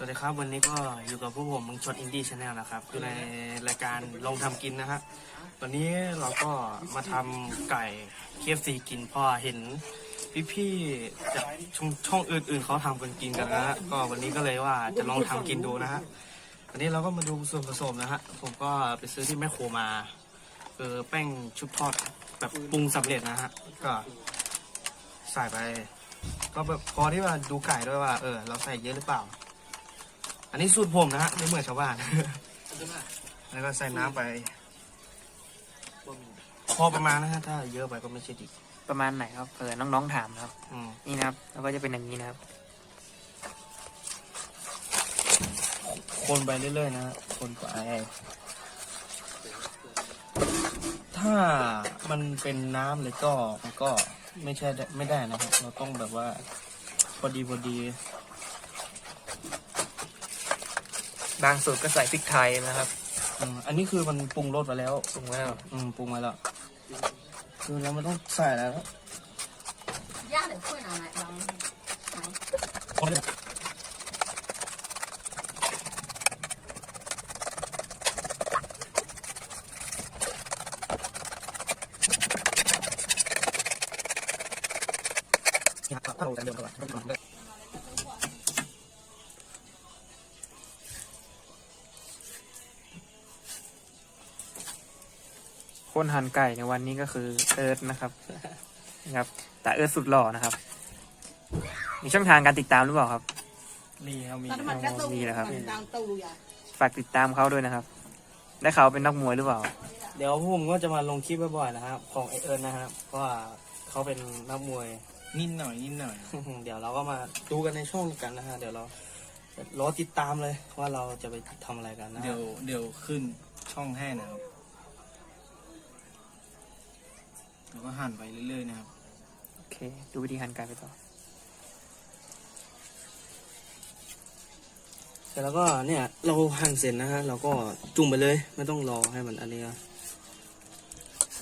สวัสดีครับวันนี้ก็อยู่กับพวกผมมึงชดอินดี้ชาแนลนะครับอยู่ในรายการลองทำกินนะฮะวันนี้เราก็มาทำไก่เคฟซีกินเพราะเห็นพี่ๆจากช่องช่องอื่นๆเขาทำกันกินกันนะฮะก็วันนี้ก็เลยว่าจะลองทำกินดูนะฮะวันนี้เราก็มาดูส่วนผสมนะฮะผมก็ไปซื้อที่แมคโครมาคือแป้งชุบทอดแบบปรุงสำเร็จนะฮะก็ใส่ไป ก็แบบพอที่ว่าดูไก่ด้วยว่าเออเราใส่เยอะหรือเปล่า อันนี้สูตรผมนะฮะไม่เหมือนชาวบ้าน แล้วก็ใส่น้ำไป พอประมาณนะฮะถ้าเยอะไปก็ไม่ใช่ดีประมาณไหนครับเออน้องๆถามนะครับ อืมนี่นะครับ แล้วก็จะเป็นอย่างนี้นะครับ คนไปเรื่อยๆนะฮะคนไป ถ้ามันเป็นน้ำเลยก็มันก็ไม่ใช่ได้ไม่ได้นะครับ เราต้องแบบว่า พอดีพอดี บางสูตรก็ใส่พริกไทยนะครับ อืมอันนี้คือมันปรุงรสไปแล้ว ปรุงแล้ว อืมปรุงมาแล้ว คือเราไม่ต้องใส่แล้ว 鸭得会拿来当来 คน หั่นไก่ในวันนี้ก็คือเอิร์ธนะครับนะครับ แต่เอิร์ธสุดหล่อนะครับ มีช่องทางการติดตามหรือเปล่าครับ มีครับมีตอนมันก็ตู้มีนะครับ มันตามตู้อย่าฝากติดตามเขาด้วยนะครับ ได้ข่าวเป็นนักมวยหรือเปล่า เดี๋ยวผมก็จะมาลงคลิปบ่อยๆนะครับ ของไอเอิร์นนะครับเพราะว่าเขาเป็นนักมวย นิดหน่อยนิดหน่อย เดี๋ยวเราก็มาดูกันในช่องกันนะฮะเดี๋ยวเรารอติดตามเลยว่าเราจะไปทำอะไรกันนะฮะ เดี๋ยวเดี๋ยวขึ้นช่องให้นะครับ แล้วก็หั่นไปเรื่อยๆนะครับ โอเค ดูวิธีหั่นไก่ไปต่อ เสร็จแล้วก็เนี่ยเราหั่นเสร็จนะฮะเราก็จุ่มไปเลยไม่ต้องรอให้มันอันนี้นะ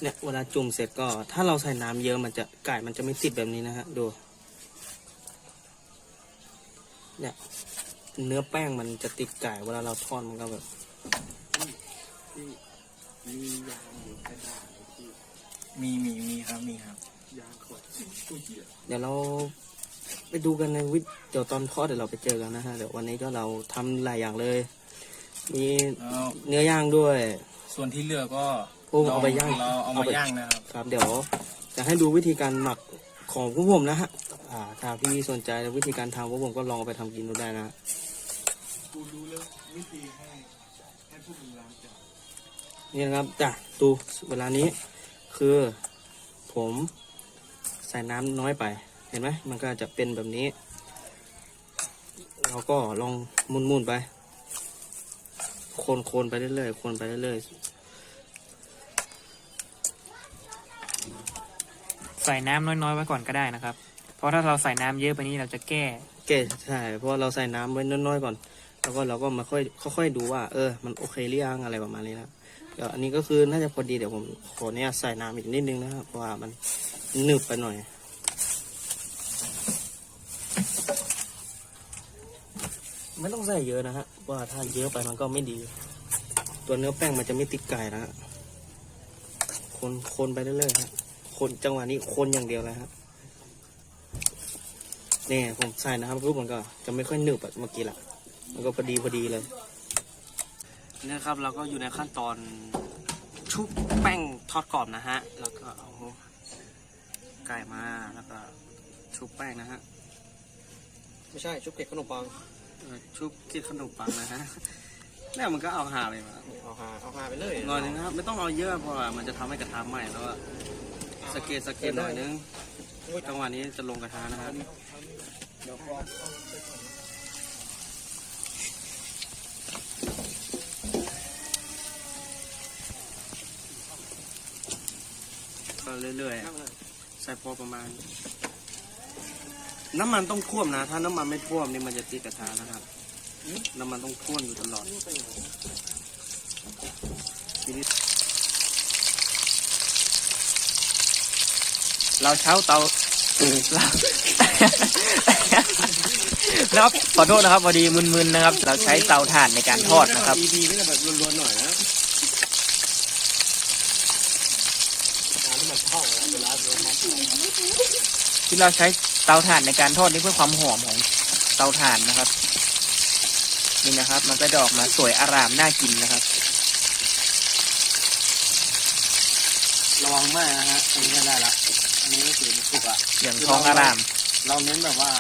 เนี่ยเวลาจุ่มเสร็จก็ ถ้าเราใส่น้ำเยอะมันจะไก่มันจะไม่ติดแบบนี้นะฮะดูเนี่ยเนื้อแป้งมันจะติดไก่เวลาเราทอดมันก็แบบมี มีมีครับมีครับ เดี๋ยวเราไปดูกันในวิดเดี๋ยวตอนทอดเดี๋ยวเราไปเจอกันนะฮะเดี๋ยววันนี้ก็เราทำหลายอย่างเลย มีแล้วเนื้อย่างด้วย ส่วนที่เหลือก็โอ้เอาไปย่างเราเอาเอามาไป ย่างนะครับ ครับเดี๋ยวจะให้ดูวิธีการหมักของพวกผมนะฮะอ่าถ้าพี่สนใจวิธีการทำพวกผมก็ลองเอาไปทำกินดูได้นะกูรู้แล้ววิธีให้ให้ผู้ดูแลจับนี่นะครับจ้ะดูเวลานี้ คือ ผมใส่น้ำน้อยไป เห็นไหมมันก็จะเป็นแบบนี้ เราก็ลองมุนๆไป คนๆไปเรื่อยๆ คนไปเรื่อยใส่น้ำน้อยๆ ไว้ก่อนก็ได้นะครับ เพราะถ้าเราใส่น้ำเยอะไปนี้เราจะแก้ๆเกใช่ เพราะว่าเราใส่น้ำไว้น้อยๆก่อน แล้วก็เราก็มาค่อยค่อยๆดูว่า เออ มันโอเคหรือยังอะไรประมาณนี้นะครับ เดี๋ยวอันนี้ก็คือน่าจะพอดีเดี๋ยวผมขอเนี่ยใส่น้ำอีกนิดนึงนะครับเพราะว่ามันหนึบไปหน่อยไม่ต้องใส่เยอะนะฮะเพราะว่าถ้าเยอะไปมันก็ไม่ดี ตัวเนื้อแป้งมันจะไม่ติดไก่นะฮะคนคนไปเรื่อยๆฮะคนจังหวะนี้คนอย่างเดียวเลยครับเนี่ยผมใส่นะครับรูปมันก็จะไม่ค่อยหนึบแบบเมื่อกี้ละมันก็พอดีพอดีเลย นี่ครับเราก็อยู่ในขั้นตอนชุบแป้งทอดกรอบนะฮะ แล้วก็เอาไก่มาแล้วก็ชุบแป้งนะฮะ ไม่ใช่ชุบเกล็ดขนมปังเออชุบคิดขนมปังนะฮะเนี่ยมันก็เอาหาเลยมาเอาหาเอาหาไปเลยหน่อยนึงนะครับไม่ต้องเอาเยอะเพราะว่ามันจะทำให้กระทะไหม้แล้วก็สเกตสเกตหน่อยนึงจังหวะนี้จะลงกระทะนะครับ เดี๋ยว ก่อนก็เรื่อยๆใส่พอประมาณ น้ำมันต้องท่วมนะ ถ้าน้ำมันไม่ท่วมนี่มันจะติดกระทะนะครับ น้ำมันต้องท่วมอยู่ตลอดทีนี้เราเช้าเตานะครับขอโทษนะครับพอดีมึนๆนะครับ เราใช้เตาถ่านในการทอดนะครับดีๆนี่แบบรวนๆหน่อยนะน้ำมันท่องเวลาเวลา ที่เราใช้เตาถ่านในการทอดนี่เพื่อความหอมของเตาถ่านนะครับ นี่นะครับ มันก็จะออกมาสวยอารามน่ากินนะครับระวังมากนะฮะอันนี้ก็ได้ละอันนี้ก็คือสุกอะอย่างทองอาราม เราเน้นแบบว่า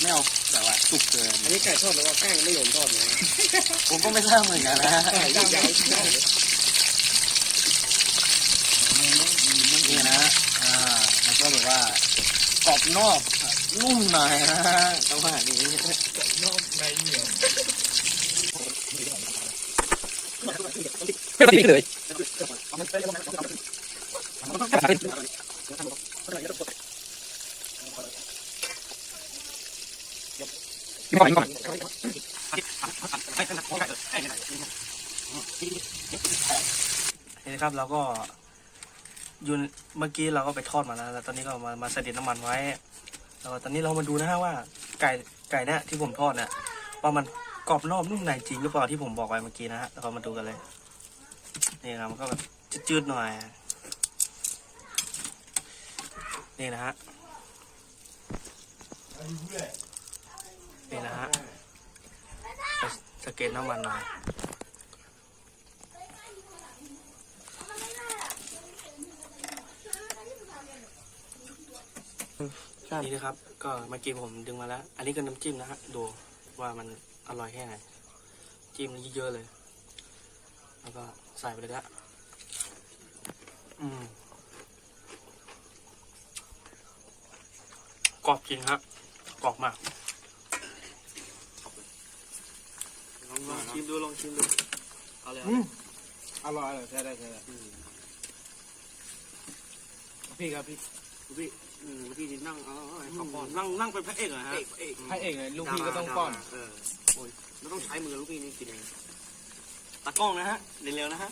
ไม่เอาแบบว่าสุกเกินอันนี้ไก่ทอดหรือว่าแป้งไม่หยมทอดเนี่ยผมก็ไม่ทราบเหมือนกันนะนี่นะฮะอ่ามัน ก็แบบว่ากรอบนอกนุ่มหน่อยนะฮะต้องมาอย่างนี้ไม่ติดเลยกินก่อนกินก่อนนี่นะครับเราก็ อยูนเมื่อกี้เราก็ไปทอดมาแล้วแล้วตอนนี้ก็มามาใส่เด็ดน้ำมันไว้แล้วตอนนี้เรามาดูนะฮะว่าไก่ไก่เนี่ยที่ผมทอดเนี่ยว่ามันกรอบนอกนุ่มในจริงหรือเปล่าที่ผมบอกไว้เมื่อกี้นะฮะเรามาดูกันเลยนี่นะมันก็แบบจืดๆหน่อยนี่นะฮะนี่นะฮะสเก็ตน้ำมันหน่อย นี่นะครับ ก็เมื่อกี้ผมดึงมาแล้ว อันนี้ก็น้ำจิ้มนะฮะดูว่ามันอร่อยแค่ไหน จิ้มเยอะๆเลย แล้วก็ใส่ไปเลยละอืมกรอบจริงครับกรอบมาก ลองลองชิมดูลองชิมดูเอาเลยเอาเลยอร่อยใช่ได้ใช่ได้พี่ครับพี่ พี่อืมพี่นี่นั่งเออขอบอนั่งนั่งเป็นพระเอกเหรอฮะพระเอกไงลูกพี่ก็ต้องป้อน เออโอ้ยไม่ต้องใช้มือลูกพี่นี่กินเองตากล้องนะฮะเร็วๆนะฮะ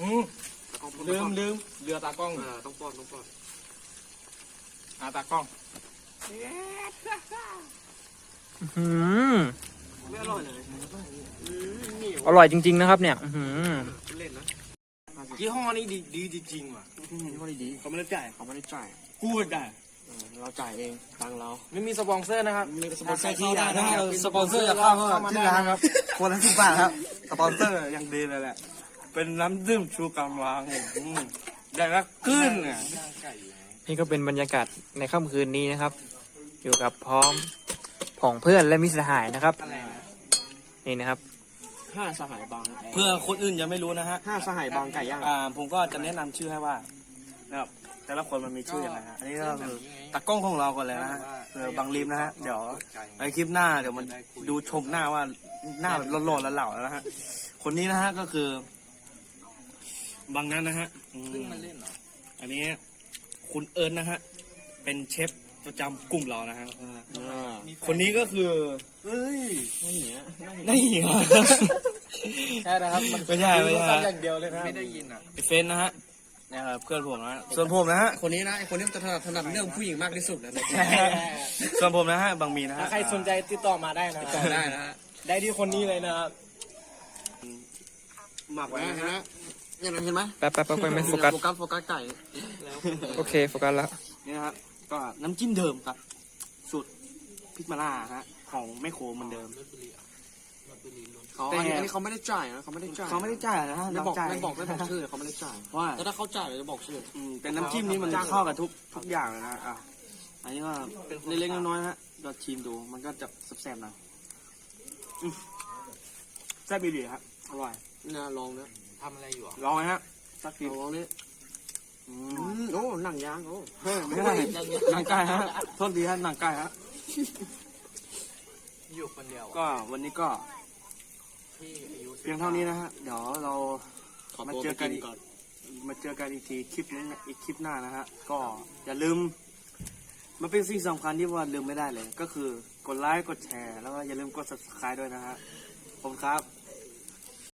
อืมตากล้องลืมลืมเรือตากล้องเออต้องป้อนต้องป้อนอาตากล้องอืมไม่อร่อยเลยอืมนี่อร่อยจริง ๆ นะครับ เนี่ยอื้อหือเล่นนะยี่ห้อนี้ดีดีจริงๆว่ะยี่ห้อนี้ดีเขาไม่ได้จ่ายเขาไม่ได้จ่าย กูได้เราจ่ายเองตังเรา ไม่มีสปอนเซอร์นะครับ มีสปอนเซอร์ที่ร้านนะสปอนเซอร์จะเข้าที่ร้านครับ คนละสิบบาทครับ สปอนเซอร์ยังดีเลยแหละ เป็นน้ำดื่มชูกำวางอืมได้ละขึ้นอะนี่ก็เป็นบรรยากาศในค่ำคืนนี้นะครับ อยู่กับพร้อมผองเพื่อนและมิตรสหายนะครับ นี่นะครับห้าสหายบาง เพื่อคนอื่นยังไม่รู้นะฮะห้าสหายบางไก่ย่างอ่าผมก็จะแนะนำชื่อให้ว่านะครับ แต่ละคนมันมีชื่อยังไงฮะอันนี้ก็คือตากล้องของเราก่อนเลยนะฮะเออบางริมนะฮะเดี๋ยวในคลิปหน้าเดี๋ยวมันดูชมหน้าว่าหน้าแบบหล่อๆแล้วเหล่าๆแล้วนะฮะคนนี้นะฮะก็คือบางนั้นนะฮะอืมอันนี้คุณเอิญนะฮะเป็นเชฟประจำกลุ่มเรานะฮะอ่าคนนี้ก็คือเฮ้ยนี่เหรอนี่เหรอใช่นะครับมันไม่ใช่ไม่ใช่อย่างเดียวเลยนะไม่ได้ยินอะไอเฟนนะฮะเนี่ยครับเพื่อนผมนะฮะส่วนผมนะฮะ คนนี้นะไอคนนี้จะถนัดถนัดเรื่องผู้หญิงมากที่สุดนะส่วนผมนะฮะบางมีนะฮะถ้าใครสนใจติดต่อมาได้นะต่อได้นะฮะได้ที่คนนี้เลยนะครับหมักไว้เห็นนะไหมฮะเห็นไหมเห็นไหมแป๊บแป๊บแป๊บไม่โฟกัสโฟกัสโฟกัสไก่โอเคโฟกัสแล้วนี่นะฮะก็น้ำจิ้มเดิมครับสูตรพริกมะนาวฮะของแม่โคเหมือนเดิม เขาแต่อันนี้อันนี้เขาไม่ได้จ่ายนะเขาไม่ได้จ่ายเขาไม่ได้จ่ายนะฮะไม่บอกเราจ่ายไม่บอกไม่บอกชื่อเขาไม่ได้จ่ายว่าแต่ถ้าเขาจ่ายเดี๋ยวจะบอกชื่ออืมแต่น้ำจิ้มนี้มันเข้ากับทุกทุกอย่างเลยนะอะอันนี้ก็เล็กๆน้อยๆนะฮะเราชิมดูมันก็จะแซ่บๆหนะอืมแซ่บอีหลีครับอร่อยนะลองนะทำอะไรอยู่อะลองไหมฮะสักทีลองนี่อือืมมโอ้หนังยางโอ้เฮ้ยไม่ได้หนังไก่ฮะโทษดีฮะหนังไก่ฮะอยู่คนเดียวก็วันนี้ก็ ที่อายุเพียงเท่านี้นะฮะ เดี๋ยวเราขอมาตัวเจไปอกันกินอีกก่อน มาเจอกันอีกทีคลิปนี้อีกคลิปหน้านะฮะ ก็อย่าลืม มันเป็นสิ่งสำคัญที่ว่าลืมไม่ได้เลย ก็คือกดไลค์กดแชร์แล้วก็อย่าลืมกด subscribe ด้วยนะฮะ ผมครับ